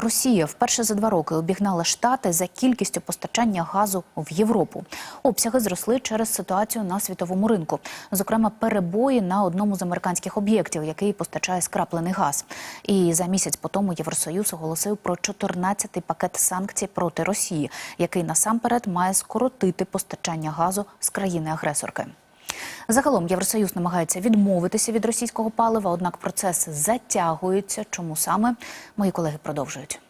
Росія вперше за два роки обігнала штати за кількістю постачання газу в Європу. Обсяги зросли через ситуацію на світовому ринку, зокрема перебої на одному з американських об'єктів, який постачає скраплений газ. І за місяць по тому Євросоюз оголосив про 14-й пакет санкцій проти Росії, який насамперед має скоротити постачання газу з країни-агресорки. Загалом Євросоюз намагається відмовитися від російського палива, однак процес затягується. Чому саме мої колеги продовжують?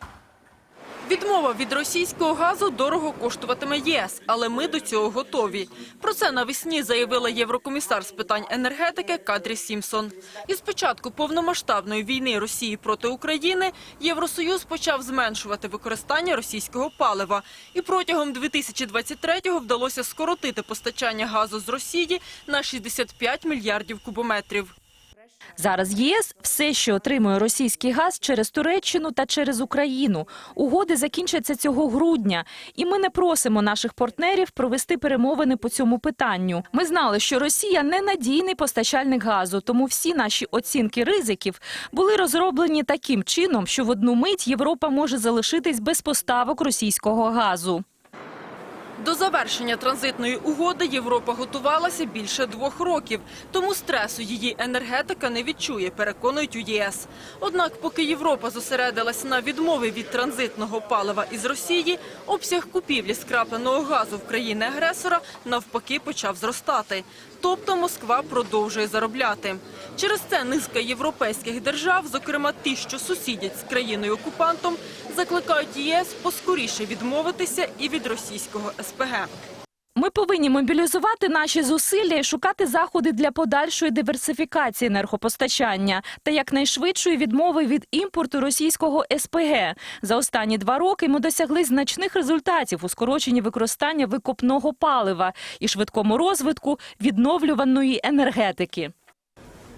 Відмова від російського газу дорого коштуватиме ЄС, але ми до цього готові. Про це навесні заявила єврокомісар з питань енергетики Кадрі Сімсон. І з початку повномасштабної війни Росії проти України Євросоюз почав зменшувати використання російського палива. І протягом 2023-го вдалося скоротити постачання газу з Росії на 65 мільярдів кубометрів. Зараз ЄС все, що отримує російський газ через Туреччину та через Україну. Угоди закінчаться цього грудня, і ми не просимо наших партнерів провести перемовини по цьому питанню. Ми знали, що Росія ненадійний постачальник газу, тому всі наші оцінки ризиків були розроблені таким чином, що в одну мить Європа може залишитись без поставок російського газу. До завершення транзитної угоди Європа готувалася більше двох років, тому стресу її енергетика не відчує, переконують у ЄС. Однак, поки Європа зосередилась на відмові від транзитного палива із Росії, обсяг купівлі скрапленого газу в країни-агресора навпаки почав зростати. Тобто Москва продовжує заробляти. Через це низка європейських держав, зокрема ті, що сусідять з країною-окупантом, закликають ЄС поскоріше відмовитися і від російського СПГ. Ми повинні мобілізувати наші зусилля і шукати заходи для подальшої диверсифікації енергопостачання та якнайшвидшої відмови від імпорту російського СПГ. За останні два роки ми досягли значних результатів у скороченні використання викопного палива і швидкому розвитку відновлюваної енергетики.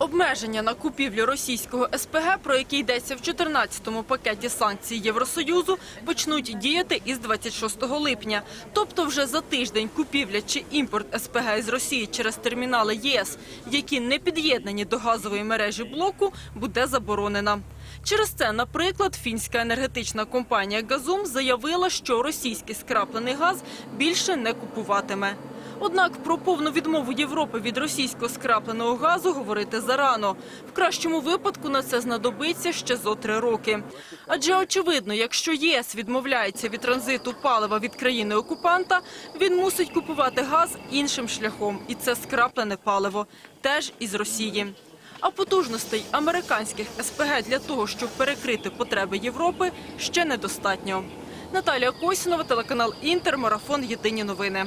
Обмеження на купівлю російського СПГ, про які йдеться в 14-му пакеті санкцій Євросоюзу, почнуть діяти із 26 липня. Тобто вже за тиждень купівля чи імпорт СПГ із Росії через термінали ЄС, які не під'єднані до газової мережі блоку, буде заборонена. Через це, наприклад, фінська енергетична компанія «Газум» заявила, що російський скраплений газ більше не купуватиме. Однак про повну відмову Європи від російського скрапленого газу говорити зарано. В кращому випадку на це знадобиться ще зо три роки. Адже очевидно, якщо ЄС відмовляється від транзиту палива від країни-окупанта, він мусить купувати газ іншим шляхом. І це скраплене паливо, теж із Росії. А потужностей американських СПГ для того, щоб перекрити потреби Європи, ще недостатньо. Наталія Косінова, телеканал Інтер, марафон Єдині новини.